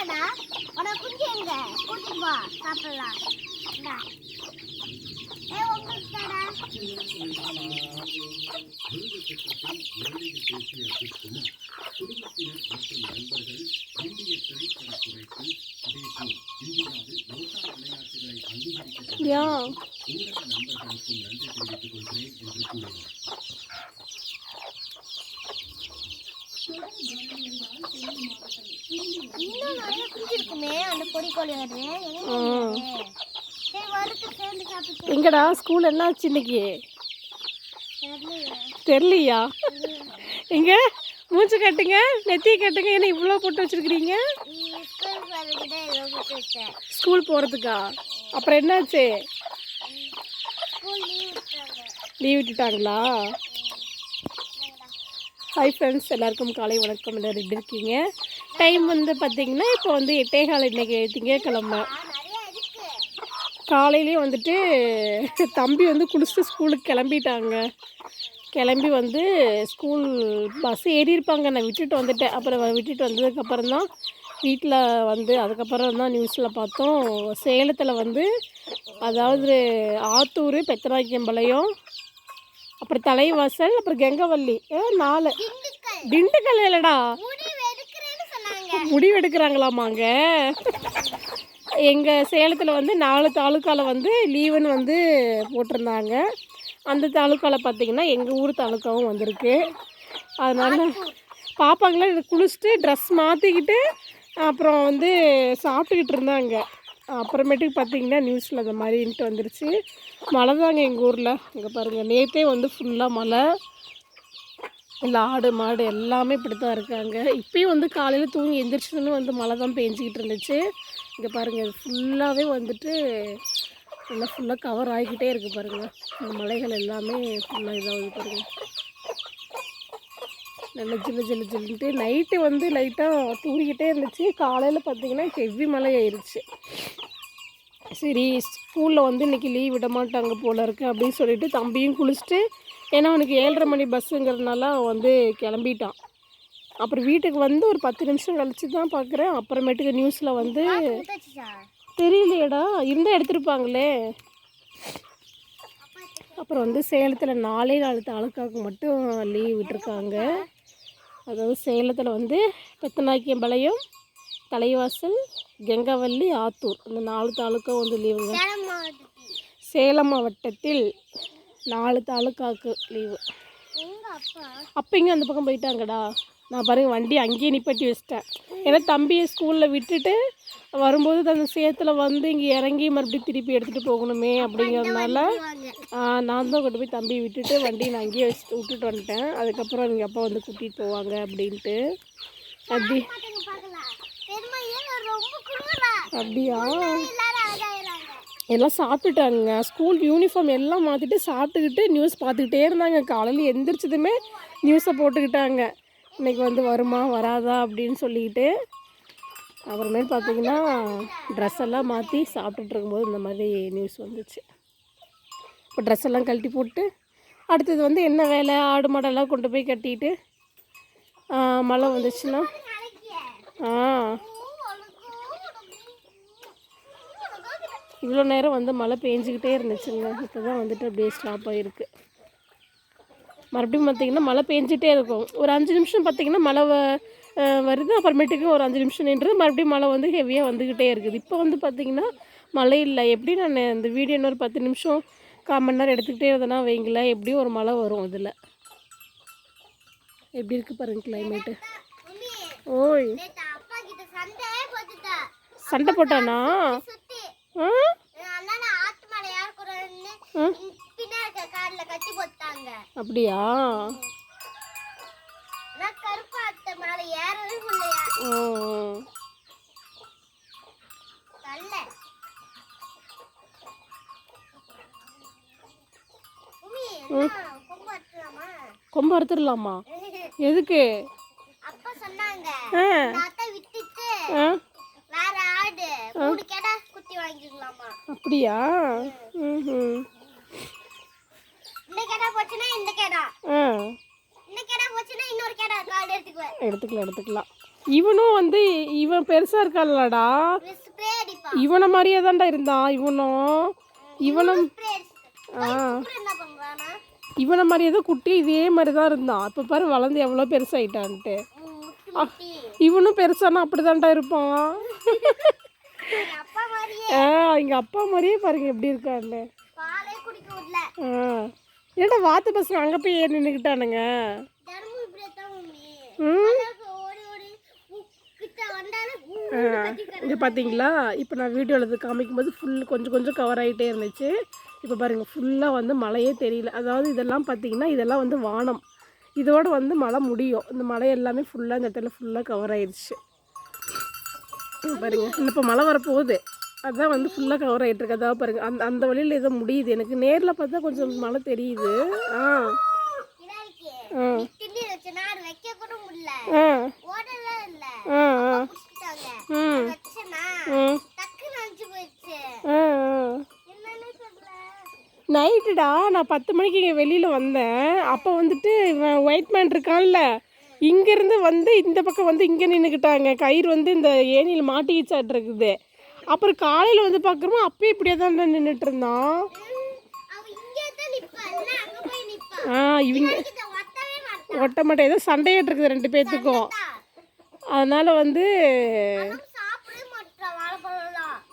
இந்தாடா உனக்கு குஞ்சு எங்க? கூட்டிட்டு வா சாப்பிடலாம். இந்தா. ஏ உங்களுக்கு தாடா யா. இன்னும் நிறைய குஞ்சு இருக்குமே அந்த பொடி கோழி வருது எங்க ம். இருக்கு? சரி வறுத்து சேர்ந்து சாப்பிட்டு எங்கடா ஸ்கூல் என்ன ஆச்சு இன்னைக்கு? தெரியலையே. எங்க? மூச்சு கட்டுங்க நெத்தி கட்டுங்க என்ன இவ்வளோ போட்டு வச்சிருக்கிறீங்க? ஸ்கூல் போகிறதுக்கா அப்புறம் என்னாச்சு? லீவ் விட்டுட்டாங்களா? ஹாய் ஃப்ரெண்ட்ஸ் எல்லாருக்கும் காலை வணக்கம். எல்லாரும் எப்படி இருக்கீங்க? டைம் வந்து பார்த்திங்கன்னா இப்போ வந்து எட்டே கால் இன்னைக்கு திங்கக்கிழமை காலையிலேயே வந்துட்டு தம்பி வந்து குளிச்சுட்டு ஸ்கூலுக்கு கிளம்பிட்டாங்க. கிளம்பி வந்து ஸ்கூல் பஸ் ஏறி இருப்பாங்க. நான் விட்டுட்டு வந்துட்டேன். அப்புறம் விட்டுட்டு வந்ததுக்கப்புறம் தான் வீட்டில் வந்து அதுக்கப்புறம் தான் நியூஸில் பார்த்தோம். சேலத்தில் வந்து அதாவது ஆத்தூர் பெத்தராக்கியம்பாளையம் அப்புறம் தலைவாசல் அப்புறம் கெங்கவல்லி. நாலு. திண்டுக்கல். திண்டுக்கல் இல்லைடா. முடிவு எடுக்கிறாங்களாமாங்க எங்கள் சேலத்தில் வந்து நாலு தாலுக்காவில் வந்து லீவுன்னு வந்து போட்டிருந்தாங்க. அந்த தாலுக்காவில் பார்த்தீங்கன்னா எங்கள் ஊர் தாலுக்காவும் வந்திருக்கு. அதனால் பாப்பாங்கள குளிச்சுட்டு ட்ரெஸ் மாற்றிக்கிட்டு அப்புறம் வந்து சாப்பிட்டுக்கிட்டு இருந்தாங்க. அப்புறமேட்டுக்கு பார்த்தீங்கன்னா நியூஸில் அந்த மாதிரின்ட்டு வந்துருச்சு. மழை தாங்க எங்கள் ஊரில். இங்கே பாருங்கள் நேற்றே வந்து ஃபுல்லாக மழை. இல்லை ஆடு மாடு எல்லாமே இப்படி தான் இருக்காங்க. இப்போயும் வந்து காலையில் தூங்கி எந்திரிச்சதுன்னு வந்து மழை தான் பெஞ்சிக்கிட்டு இருந்துச்சு. இங்கே பாருங்கள் இது ஃபுல்லாகவே வந்துட்டு நல்லா ஃபுல்லாக கவர் ஆகிக்கிட்டே இருக்குது பாருங்கள் இந்த மலைகள் எல்லாமே ஃபுல்லாக இதாகுது பாருங்கள் நல்லா ஜில்லு ஜில்லு ஜில்லுன்ட்டு நைட்டு வந்து லைட்டாக தூங்கிக்கிட்டே இருந்துச்சு. காலையில் பார்த்தீங்கன்னா ஹெவி மழை ஆயிடுச்சு சரி ஸ்கூலில் வந்து இன்றைக்கி லீவ் விட மாட்டாங்க போல இருக்கு அப்படின்னு சொல்லிட்டு தம்பியும் குளிச்சுட்டு ஏன்னா அவனுக்கு ஏழரை மணி பஸ்ஸுங்கிறதுனால அவன் வந்து கிளம்பிட்டான். அப்புறம் வீட்டுக்கு வந்து ஒரு பத்து நிமிஷம் கழிச்சு தான் பார்க்குறேன் அப்புறமேட்டுக்கு நியூஸில் வந்து தெரியலையேடா இருந்தால் எடுத்திருப்பாங்களே. அப்புறம் வந்து சேலத்தில் நாலே நாலு தாலுக்காவுக்கு மட்டும் லீவ் விட்டுருக்காங்க. அதாவது சேலத்தில் வந்து பெத்தநாக்கியம்பாளையம் தலைவாசல் கெங்கவல்லி ஆத்தூர். இந்த நாலு தாலுக்கா வந்து லீவுங்க சேலம் மாவட்டத்தில். நாலு தாலுக்காவுக்கு லீவு அப்பா? இங்கே அந்த பக்கம் போயிட்டாங்கடா. நான் பாருங்க வண்டி அங்கேயே நிப்பாட்டி வச்சிட்டேன். ஏன்னா தம்பியை ஸ்கூலில் விட்டுட்டு வரும்போது அந்த சேத்துல வந்து இங்கே இறங்கி மறுபடியும் திருப்பி எடுத்துகிட்டு போகணுமே அப்படிங்கிறதுனால நான் தான் கொண்டு போய் தம்பி விட்டுட்டு வண்டியை நான் அங்கேயே வச்சு விட்டுட்டு வந்துட்டேன். அதுக்கப்புறம் எங்கள் அப்பா வந்து கூட்டிகிட்டு போவாங்க அப்படின்ட்டு. அப்படி. அப்படியா? எல்லாம் சாப்பிட்டுட்டாங்க. ஸ்கூல் யூனிஃபார்ம் எல்லாம் மாற்றிட்டு சாப்பிட்டுக்கிட்டு நியூஸ் பார்த்துக்கிட்டே இருந்தாங்க. காலையில் எந்திரிச்சதுமே நியூஸை போட்டுக்கிட்டாங்க. இன்னைக்கு வந்து வருமா வராதா அப்படின்னு சொல்லிக்கிட்டு அப்புறமேல் பார்த்தீங்கன்னா ட்ரெஸ் எல்லாம் மாற்றி சாப்பிட்டுட்டு இருக்கும்போது இந்த மாதிரி நியூஸ் வந்துச்சு. இப்போ ட்ரெஸ் எல்லாம் கழட்டி போட்டு அடுத்தது வந்து என்ன வேலை ஆடு மாடெல்லாம் கொண்டு போய் கட்டிட்டு மழை வந்துச்சுன்னா இவ்வளோ நேரம் வந்து மழை பெஞ்சிக்கிட்டே இருந்துச்சுங்க. இப்போ தான் வந்துட்டு அப்படியே ஸ்டாப் ஆகிருக்கு மறுபடியும் பார்த்தீங்கன்னா மழை பெஞ்சிட்டே இருக்கும். ஒரு அஞ்சு நிமிஷம் பார்த்தீங்கன்னா மழை வருது. அப்புறமேட்டுக்கு ஒரு அஞ்சு நிமிஷம் நின்று மறுபடியும் மழை வந்து ஹெவியாக வந்துக்கிட்டே இருக்குது. இப்போ வந்து பார்த்தீங்கன்னா மழை இல்லை. எப்படி நான் இந்த வீடியோ இன்னொரு பத்து நிமிஷம் கால் மணி நேரம் எடுத்துக்கிட்டே இருந்தேன்னா வைங்களேன் எப்படியும் ஒரு மழை வரும் இதில். எப்படி இருக்குது பாருங்கள் கிளைமேட்டு ஓய். கட்டி போட்டாங்க அப்படியா? கொம்பு அறுத்துடலாமா? எதுக்கு? அப்பா சொன்னாங்க. எடுத்துக்குவேன். எடுத்துக்கலாம் எடுத்துக்கலாம். இவனும் வந்து இவன் பெருசா இருக்கான்லடா இவனை மாதிரியே தான்டா இருந்தான் இவனும். இவனும் ஆ. இவனை மாதிரியே தான் குட்டி இதே மாதிரி தான் இருந்தான். இப்போ பாரு வளர்ந்து எவ்வளோ பெருசாயிட்டான்ட்டு. இவனும் பெருசானா அப்படி இருப்பான். அப்பா மாதிரியே ஆ அப்பா மாதிரியே பாருங்க எப்படி விடல ஆ ஏன்டா வாத்து பசங்க அங்கே போய் ஏன் நின்றுக்கிட்டானுங்க இங்கே பார்த்தீங்களா இப்போ நான் வீடியோவில் இது காமிக்கும்போது ஃபுல் கொஞ்சம் கொஞ்சம் கவர் ஆகிட்டே இருந்துச்சு இப்போ பாருங்கள் ஃபுல்லாக வந்து மழையே தெரியல அதாவது இதெல்லாம் பார்த்தீங்கன்னா இதெல்லாம் வந்து வானம் இதோட வந்து மழை முடியும் இந்த மழை எல்லாமே ஃபுல்லாக இந்த இடத்துல ஃபுல்லாக கவர் ஆயிடுச்சு பாருங்க இப்போ மழை வரப்போகுது அதான் வந்து ஃபுல்லாக கவர் ஆகிட்டுருக்கு அதான் பாருங்கள் அந்த அந்த வழியில் ஏதோ முடியுது. எனக்கு நேரில் பார்த்தா கொஞ்சம் மழை தெரியுது. ஆ. ஆ. ஆ. ஆ ஆ. ஆ ஆ. நைட்டுடா நான் பத்து மணிக்கு இங்கே வெளியில் வந்தேன். அப்போ வந்துட்டு இவன் ஒயிட் மேன் இருக்கான்ல இங்கேருந்து வந்து இந்த பக்கம் வந்து இங்கே நின்றுக்கிட்டாங்க கயிறு வந்து இந்த ஏணியில் மாட்டிக்கிச்சாட்டு இருக்குது அப்புறம் காலையில் வந்து பார்க்குறோமோ அப்பயும் இப்படியே தான் நின்றுட்டு இருந்தான் ஆ இவங்க மாட்டா. ஒட்ட மாட்டேன் ஏதோ சண்டையாட்டு இருக்குது ரெண்டு பேர்த்துக்கும் அதனால் வந்து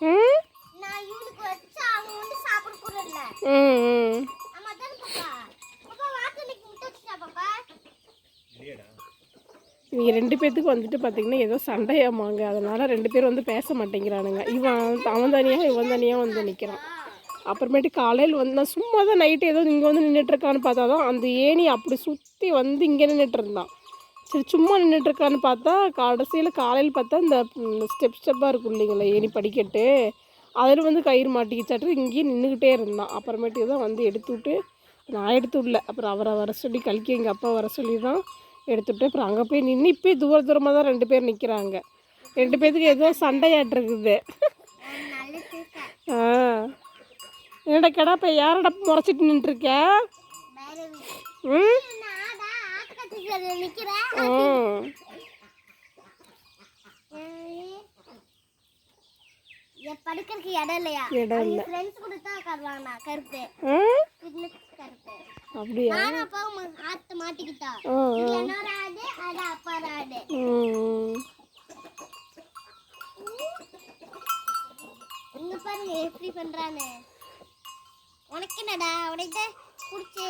ம்? நான் இவனுக்கு வச்சு அவன் வந்து சாப்பிட கூட இல்ல ம் ம் ஆமா தானே பாப்பா பாப்பா வாசலுக்கு முட்டை வச்சுட்டா பாப்பா இவங்க ரெண்டு பேர்த்துக்கு வந்துட்டு பார்த்தீங்கன்னா ஏதோ சண்டையாமாங்க. அதனால் ரெண்டு பேரும் வந்து பேச மாட்டேங்கிறானுங்க. இவன் அவன் தனியாக இவன் தனியாக வந்து நிற்கிறான் அப்புறமேட்டு காலையில் வந்து நான் சும்மா தான் நைட்டு ஏதோ இங்கே வந்து நின்றுட்டுருக்கான்னு பார்த்தா தான் அந்த ஏணி அப்படி சுற்றி வந்து இங்கே நின்றுட்டு இருந்தான் சரி சும்மா நின்றுட்டுருக்கான்னு பார்த்தா கடைசியில் காலையில் பார்த்தா இந்த ஸ்டெப் ஸ்டெப்பாக இருக்கும் இல்லைங்களா ஏணி படிக்கட்டு. அதில் வந்து கயிறு மாட்டிக்கிச்சாட்டு இங்கேயே நின்றுக்கிட்டே இருந்தான். அப்புறமேட்டுக்கு தான் வந்து எடுத்து விட்டு நான் எடுத்து விடல. அப்புறம் அவரை வர சொல்லி கழிக்க எங்கள் அப்பா வர சொல்லி தான் எடுத்துட்டு அப்புறம் அங்கே போய் நின்று இப்போ தூர தூரமாக தான் ரெண்டு பேர் நிற்கிறாங்க ரெண்டு பேர்த்துக்கு ஏதோ சண்டையாட்டு இருக்குது நல்ல தூக்க ஆ. என்னடா கடா இப்போ யாரடா முறைச்சிட்டு நின்றுருக்க? ம்? படுக்கிறதுக்கு இடம் இல்லையா? இடம் இல்லை. ஃப்ரெண்ட்ஸ் கூட தான் உட்காருவாங்க கருப்பு. கருப்பு. அப்படியா? ஆத்து மாட்டிக்கிட்டா. என்னோட ஆடு அது அப்பா ஆடு இங்க பாருங்க எப்படி பண்றான்னு உனக்கு என்னடா உனக்கு பிடிச்சி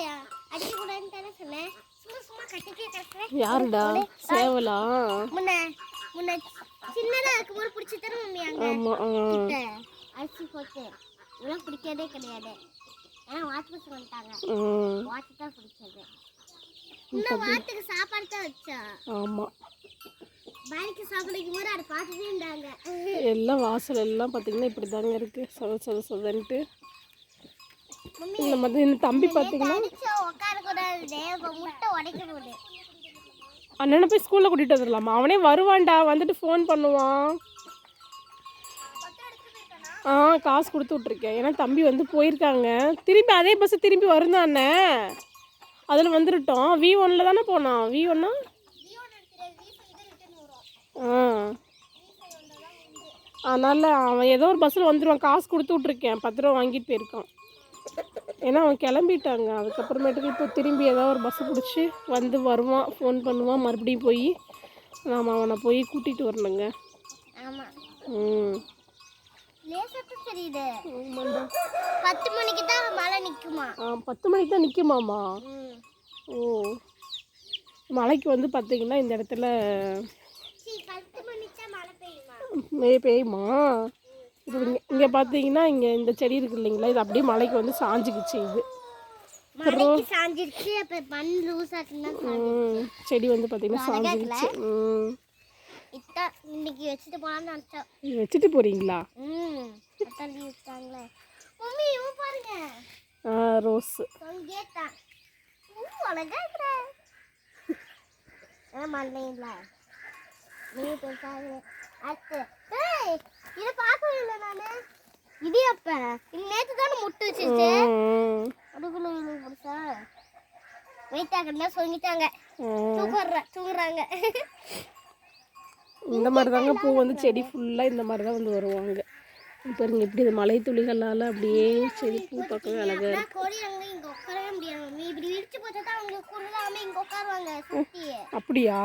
அடிக்க கூடாதுன்னு தானே சொன்னேன். சும்மா சும்மா கட்டிட்டே கிடக்குறேன் யாருடா? சேவலா? முன்ன முன்ன சின்னதா இருக்கும்போது பிடிச்சி தர மம்மி அங்க? கிட்ட. அரிசி போட்டு. இதெல்லாம் பிடிக்கிறதே கிடையாது. எல்லாம் வாசல் எல்லாம் பார்த்தீங்கன்னா இப்படி தாங்க இருக்குது சொத சொத சொதன்ட்டு. இந்த மாதிரி இந்த தம்பி பார்த்தீங்கன்னா அண்ணனை போய் ஸ்கூலில் கூட்டிகிட்டு வந்துடலாமா அவனே வருவான்டா. வந்துட்டு ஃபோன் பண்ணுவான். ஆ காசு கொடுத்து விட்ருக்கேன் ஏன்னா தம்பி வந்து போயிருக்காங்க. திரும்பி அதே பஸ்ஸு திரும்பி வருந்தானே அதில் வந்துருட்டோம். வி ஒனில் தானே போனான் வி ஒன்னா ஆ? அதனால் அவன் ஏதோ ஒரு பஸ்ஸில் வந்துடுவான் காசு கொடுத்து விட்ருக்கேன் பத்து ரூபா வாங்கிட்டு போயிருக்கான். ஏன்னா அவன் கிளம்பிட்டாங்க. அதுக்கப்புறமேட்டுக்கு இப்போ திரும்பி ஏதோ ஒரு பஸ்ஸை பிடிச்சி வந்து வருவான். ஃபோன் பண்ணுவான். மறுபடியும் போய் நாம் அவனை போய் கூட்டிகிட்டு வரணுங்க. ஆமா. ம். தெரியுது. பத்து மணிக்கு தான் மழை நிக்குமா? ஆ பத்து மணிக்கு தான் நிற்குமாமா ம். ஓ. மழைக்கு வந்து பார்த்தீங்கன்னா இந்த இடத்துல பத்து மணிக்கு தான் மழை பெய்யுமா? இது இங்கே இங்கே பார்த்தீங்கன்னா இங்கே இந்த செடி இருக்கு இல்லைங்களா? இது அப்படியே மழைக்கு வந்து சாஞ்சிக்குச்சு இது. மழைக்கு சாஞ்சிருச்சு அப்ப மண் லூஸ் ஆச்சுன்னா ம் செடி வந்து பார்த்தீங்கன்னா சாஞ்சிருச்சு ம். இதான் இன்னைக்கு வச்சுட்டு போலாம்னு நினைச்சோம். இது வச்சுட்டு போகிறீங்களா ம் தள்ளி வச்சாங்களே மம்மி இவன் பாருங்க. ஆ ரோஸு. கேட்டான் அழகா இருக்கிற ஏன் நீ பேசாத அடுத்து ஏய் இதை பார்க்கவே இல்லை நானு. இது நேற்று தானே முட்டு வச்சிருச்சு. அதுக்குள்ள வெயிட் ஆகணும்னா சொல்லிட்டாங்க. ம் தூக்குற தூங்குறாங்க. இந்த மாதிரி தாங்க பூ வந்து செடி ஃபுல்லாக இந்த மாதிரி தான் வந்து வருவாங்க. பாருங்க எப்படி இந்த மலை துளிகளால் அப்படியே செடி பூ பார்க்கவே அழகாக இப்படி சுத்தி. அப்படியா?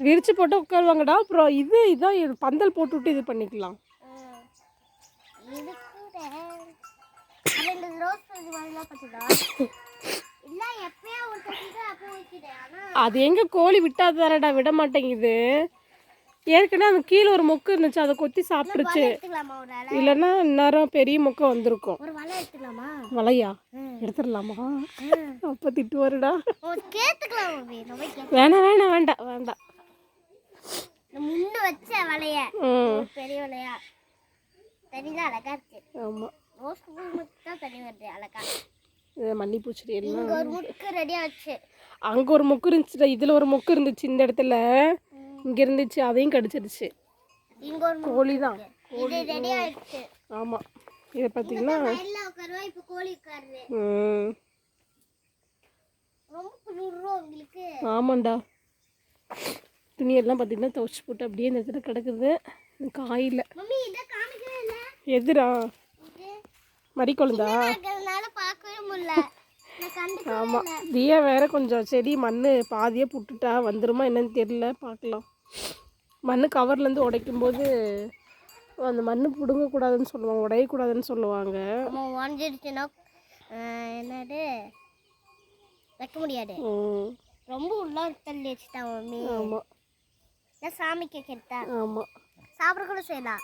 விரிச்சு போட்டு உட்காருவாங்கடா அப்புறம் இது இதான் இது பந்தல் போட்டு விட்டு இது பண்ணிக்கலாம். இது கூட அது எங்க கோழி விட்டா தானடா விட மாட்டேங்குது. ஏற்கனவே அந்த கீழே ஒரு மொக்கு இருந்துச்சு அதை கொத்தி அலை இல்லைன்னா இந்நேரம் பெரிய மொக்கை வந்திருக்கும். வலையா. எடுத்துடலாமா. அப்போ திட்டு வருடா வேணாம் வேணாம் வேண்டாம் வேண்டாம். முன்ன வச்ச வலைய. பெரிய வலையா? தனிதான் அழகா இருக்கு. ரோஸ் பூ மட்டும் தான் தனி வருது அழகா. மல்லிப்பூ செடி எல்லாம் வச்சு அங்கே ஒரு மொக்கு இருந்துச்சுடா இதில் ஒரு மொக்கு இருந்துச்சு இந்த இடத்துல. இங்கே இருந்துச்சு அதையும் கடிச்சிருச்சு. கோழி தான். இது ரெடி ஆயிடுச்சு. ஆமாம் இதை பார்த்தீங்கன்னா கோழி ஆமாண்டா. துணியெல்லாம் பார்த்தீங்கன்னா துவைச்சி போட்டு அப்படியே இந்த இடத்துல கிடக்குது. காயில். மம்மி இத காமிக்கவே ஆமாம் தியா வேற கொஞ்சம் செடி மண் பாதியாக புட்டுட்டா வந்துருமா என்னன்னு தெரியல பார்க்கலாம். மண் கவர்லேருந்து உடைக்கும் போது அந்த மண் பிடுங்கக்கூடாதுன்னு சொல்லுவாங்க உடையக்கூடாதுன்னு சொல்லுவாங்க. உடஞ்சிடுச்சுன்னா என்னது? வைக்க முடியாது. ம் ரொம்ப உள்ள தள்ளி வச்சுட்டான் மம்மி ஆமாம் சாமிக்கு வைக்கிறதா? ஆமாம் சாப்பிட கூட செய்யலாம்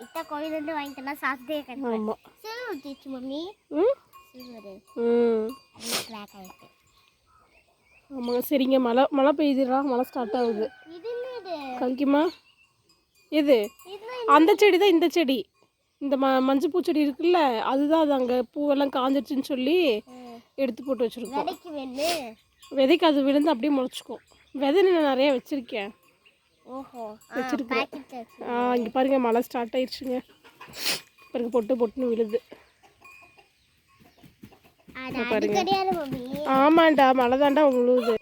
இத்த கோயிலேருந்து வாங்கிட்டேன்னா சாப்பிட்டே கட்டுறேன் ஆமாம் சில்வர் மம்மி. ம்? சில்வர். ம். ஆகிட்டு ஆமாங்க சரிங்க. மழை மழை பெய்யுதுடா. மழை ஸ்டார்ட் ஆகுது. கழிக்குமா எது அந்த செடி தான் இந்த செடி. இந்த ம மஞ்சள் பூச்செடி இருக்குல்ல அதுதான் அது அங்கே பூவெல்லாம் காஞ்சிருச்சுன்னு சொல்லி எடுத்து போட்டு வச்சுருக்கோம். விதைக்கு அது விழுந்து அப்படியே முளைச்சிக்கும். விதை நான் நிறைய வச்சுருக்கேன். ஆ இங்கே பாருங்க மழை ஸ்டார்ட் ஆயிடுச்சுங்க பாருங்க பொட்டு பொட்டுன்னு விழுது. மம்மி. ஆமாண்டா மழை தாண்டா விழுவுது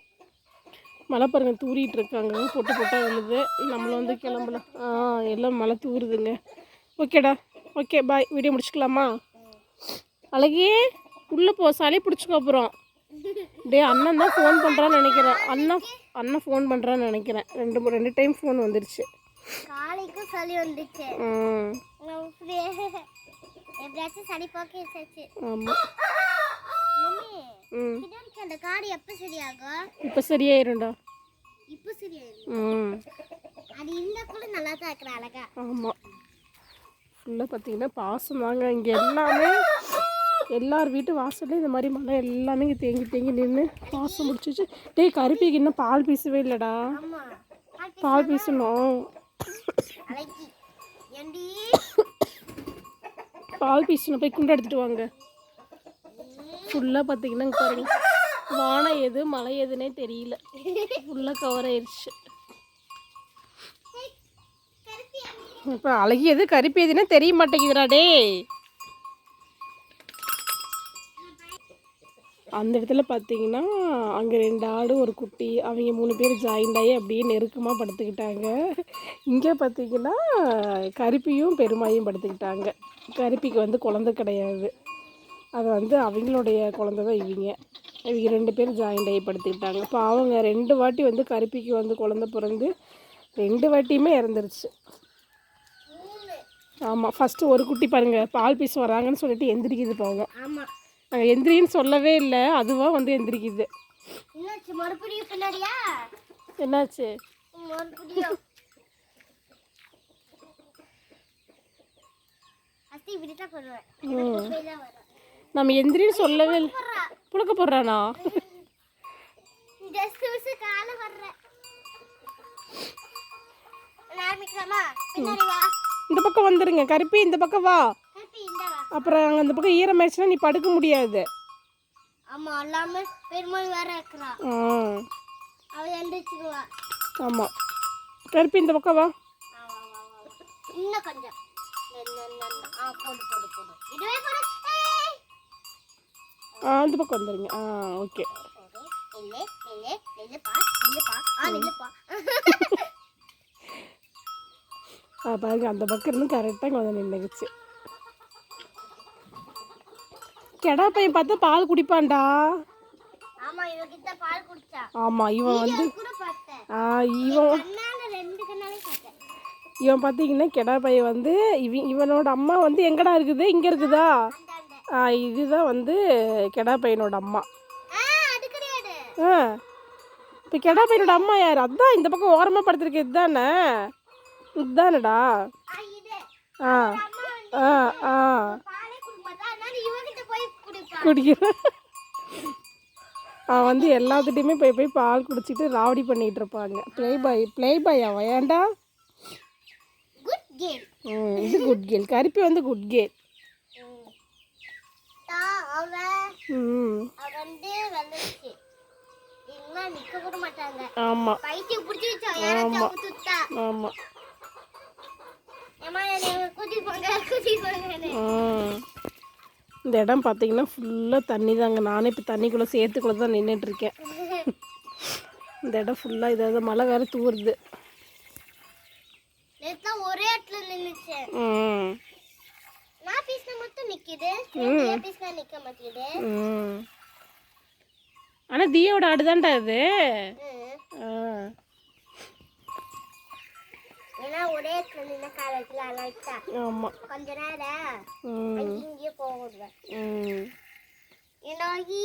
மழை பாருங்க தூரிட்டு இருக்காங்க. பொட்டு பொட்டா விழுது. நம்மளும் வந்து கிளம்பலாம் ஆ எல்லாம் மழை தூறுதுங்க ஓகேடா ஓகே பாய் வீடியோ முடிச்சுக்கலாமா? அழகே உள்ளே போ. சளி பிடிச்சிக்கோ அப்புறம் டே அண்ணன் தான் ஃபோன் பண்ணுறான்னு நினைக்கிறேன். அண்ணன் அண்ணன் ஃபோன் பண்ணுறான்னு நினைக்கிறேன். ரெண்டு ரெண்டு டைம் ஃபோன் வந்துருச்சு. காலைக்கும் சளி வந்துச்சு. எப்படியாச்சும் சளி போக்க வச்சாச்சு. ஆமாம் அந்த காடு எப்போ சரியாகும்? இப்போ சரியாயிரும்டா. இப்போ சரியாயிடும் ம். அது இந்த கூட நல்லா தான் இருக்கிற அழகா ஆமாம் ஃபுல்லாக பார்த்தீங்கன்னா பாசம் தாங்க. இங்கே எல்லாமே எல்லார் வீட்டு வாசல்லையும் இந்த மாதிரி மழை எல்லாமே இங்கே தேங்கி தேங்கி நின்று பாசம் முடிச்சிச்சு. டேய் கருப்பிக்கு இன்னும் பால் பீசவே இல்லைடா. பால் பீசணும். பால் பீசணும். போய் குண்டை எடுத்துட்டு வாங்க. ஃபுல்லாக பார்த்தீங்கன்னா இங்க பாருங்க. வானம் எது மழை எதுனே தெரியல. ஃபுல்லாக கவர் ஆயிடுச்சு இப்போ அழகி எது கருப்பி எதுனே தெரிய மாட்டேங்குதுடா டேய். அந்த இடத்துல பார்த்தீங்கன்னா அங்கே ரெண்டு ஆடு ஒரு குட்டி அவங்க மூணு பேர் ஜாயிண்ட் ஆகி அப்படியே நெருக்கமாக படுத்துக்கிட்டாங்க. இங்கே பார்த்தீங்கன்னா கருப்பியும் பெருமாயும் படுத்துக்கிட்டாங்க. கருப்பிக்கு வந்து குழந்த கிடையாது. அது வந்து அவங்களுடைய குழந்த தான் இவங்க. இவங்க ரெண்டு பேரும் ஜாயிண்ட் ஆகி படுத்துக்கிட்டாங்க. இப்போ அவங்க ரெண்டு வாட்டி வந்து கருப்பிக்கு வந்து குழந்த பிறந்து ரெண்டு வாட்டியுமே இறந்துருச்சு. ஆமாம் ஃபஸ்ட்டு ஒரு குட்டி பாருங்கள் பால் பீஸ் வராங்கன்னு சொல்லிட்டு எந்திரிக்குது போவோம். ஆமாம் நாங்கள் எந்திரின்னு சொல்லவே இல்லை. அதுவாக வந்து எந்திரிக்குது. என்னாச்சு? மறுபடியும் பின்னாடியா மறுபடியும். நம்ம எந்திரின்னு சொல்லவே இல்லை. புழுக்க போடுறானா? இந்த பக்கம் வந்துருங்க. கருப்பி இந்த பக்கம் வா. அப்புறம் அங்கே அந்த பக்கம் ஈரமாயிடுச்சுன்னா நீ படுக்க முடியாது. ஆமா எல்லாமே பெருமாள் வேற இருக்கிறா. ஆ. அவ எந்திரிச்சிருவா. ஆமாம் கருப்பி இந்த பக்கம் வா. இன்னும் கொஞ்சம். ஆ போடு போடு போடு. இதுவே போடு. ஏய். ஆ அந்த பக்கம் வந்துருங்க. ஆ ஓகே. பாருங்க அந்த பக்கம் இருந்து கரெக்டாக இங்கே வந்து நின்றுச்சு கெடா பையன் பார்த்தா பால் குடிப்பான்டா. ஆமா இவன் வந்து ஆ, இவன் இவன் பார்த்தீங்கன்னா கெடா பையன் வந்து இவன் இவனோட அம்மா வந்து எங்கடா இருக்குது? இங்கே இருக்குதா? இதுதான் வந்து கெடா பையனோட அம்மா. ஆ இப்போ கெடா பையனோட அம்மா யார்? அதான் இந்த பக்கம் ஓரமாக படுத்துருக்கு இதுதானே? இதுதானடா? ஆ ஆ ஆ ஆ பாலே குடிக்க மாட்டா அதனால இவகிட்ட போய் குடிப்பா குடிக்கிறேன். அவன் வந்து எல்லாத்துட்டையுமே போய் போய் பால் குடிச்சிட்டு ராவடி பண்ணிகிட்டு இருப்பாங்க. ப்ளே பாய் ப்ளே பாய் அவன். ம், இது குட் கேல் கருப்பி வந்து குட் கேல் ம் ஆமாம் ஆமாம் ஏமா இந்த இடம் பார்த்தீங்கன்னா ஃபுல்லாக தண்ணி தாங்க நானே இப்போ தண்ணிக்குள்ளே சேர்த்துக்குள்ளே தான் நின்றுட்டு இருக்கேன் இந்த இடம் ஃபுல்லாக இதாவது மழை வேறு தூருது. ஒரே இடத்துல நின்னுச்சு ம். நான் பீஸ்ல மட்டும் நிக்குது. பீஸ்ல நிக்க மாட்டேங்குது? ம். ஆனால் தீயோட ஆடு தான்டா இது ஆ. ஏன்னா ஒரே நின்ன காலத்துல அழைச்சா ஆமாம் கொஞ்ச நேரம் ம். இங்கேயே போகுது. ம். ஏனாகி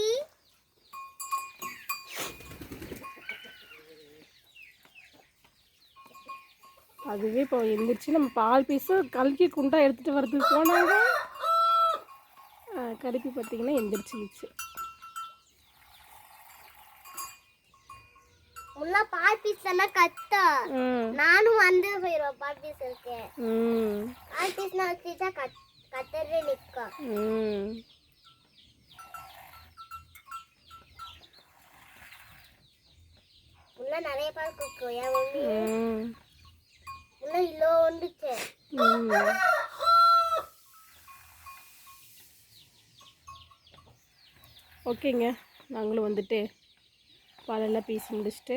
அதுவே இப்போ எந்திரிச்சு நம்ம பால் பீஸு கல்கி குண்டா எடுத்துகிட்டு வரதுக்கு போனாங்க கருப்பி பார்த்தீங்கன்னா எந்திரிச்சிருச்சு. முன்ன பால் எல்லாம் கத்தா. ம். நானும் வந்து போயிடுவேன் பால் பீஸ் இருக்கு. ம். பால் பீஸ் நான் வச்சுட்டா கத் கத்தவே நிற்கும் முன்ன நிறைய பால் குடிக்கும் என் ம். முன்ன இவ்வளோ ஓகேங்க. நாங்களும் வந்துட்டு பாலெல்லாம் பீஸ் முடிச்சுட்டு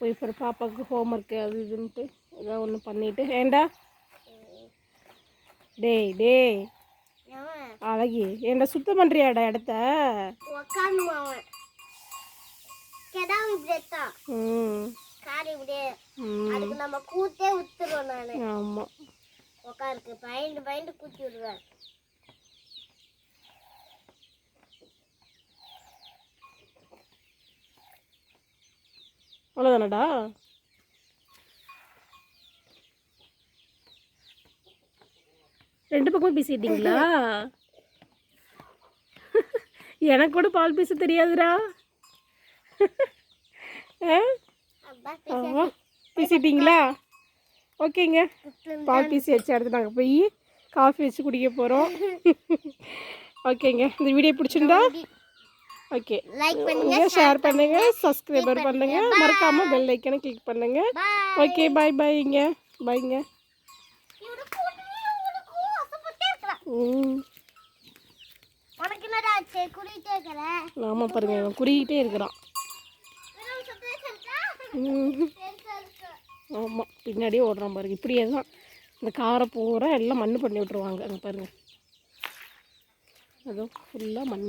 போய் இப்போ பாப்பாவுக்கு ஹோம்ஒர்க்கு அது இதுன்ட்டு ஏதாவது ஒன்று பண்ணிவிட்டு ஏண்டா? டேய் டேய். அழகி ஏண்டா சுத்தம் பண்ணுறியாடா இடத்த? நம்ம கூத்தே உத்துருவோம் நான். ஆமாம் உக்காருக்கு பயந்து பயந்து கூத்தி விடுவேன். அவ்வளோதானடா ரெண்டு பக்கமும் பேசிட்டீங்களா எனக்கு கூட பால் பேச தெரியாதுடா. பேசிட்டீங்களா ஓகேங்க. பால் பீசி வச்சு அடுத்து நாங்கள் போய் காஃபி வச்சு குடிக்க போகிறோம் ஓகேங்க. இந்த வீடியோ பிடிச்சிருந்தா ஓகே. லைக் பண்ணுங்க ஷேர் பண்ணுங்க சப்ஸ்கிரைபர் பண்ணுங்க. மறக்காம பெல் ஐக்கனை கிளிக் பண்ணுங்க. ஓகே பாய் பாய்ங்க பாய்ங்க இவனுக்கு இவனுக்கு ஆசைப்பட்டே இருக்கலாம். ம். உனக்கு என்னடா ஆச்சு? குடிட்டே இருக்கிற ஆமாம் பாருங்க இவன் குறிக்கிட்டே இருக்கிறான். ஆமாம் பின்னாடியே ஓடுறான் பாருங்க. இப்படியே தான். இந்த காரை பூரா எல்லாம் மண் பண்ணி விட்ருவாங்க அங்கே பாருங்க. அதுவும் ஃபுல்லாக மண்